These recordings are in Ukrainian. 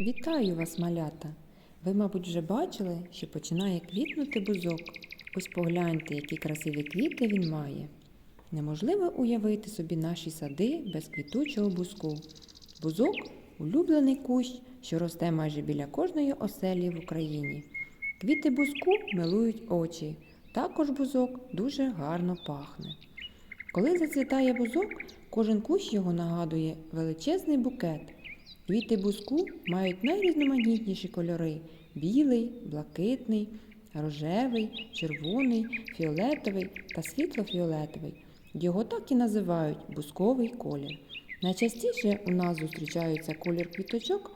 Вітаю вас, малята! Ви, мабуть, вже бачили, що починає квітнути бузок. Ось погляньте, які красиві квіти він має. Неможливо уявити собі наші сади без квітучого бузку. Бузок улюблений кущ, що росте майже біля кожної оселі в Україні. Квіти бузку милують очі. Також бузок дуже гарно пахне. Коли зацвітає бузок, кожен кущ його нагадує величезний букет. Квіти бузку мають найрізноманітніші кольори: білий, блакитний, рожевий, червоний, фіолетовий та світло-фіолетовий. Його так і називають бузковий колір. Найчастіше у нас зустрічаються колір квіточок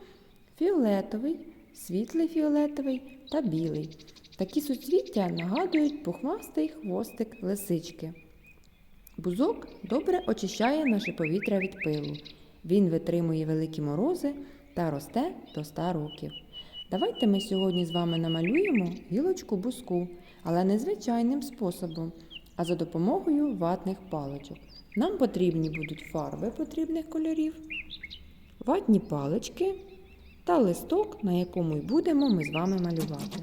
фіолетовий, світлий фіолетовий та білий. Такі суцвіття нагадують пухмастий хвостик лисички. Бузок добре очищає наше повітря від пилу. Він витримує великі морози та росте до 100 років. Давайте ми сьогодні з вами намалюємо гілочку бузку, але не звичайним способом, а за допомогою ватних паличок. Нам потрібні будуть фарби потрібних кольорів, ватні палички та листок, на якому й будемо ми з вами малювати.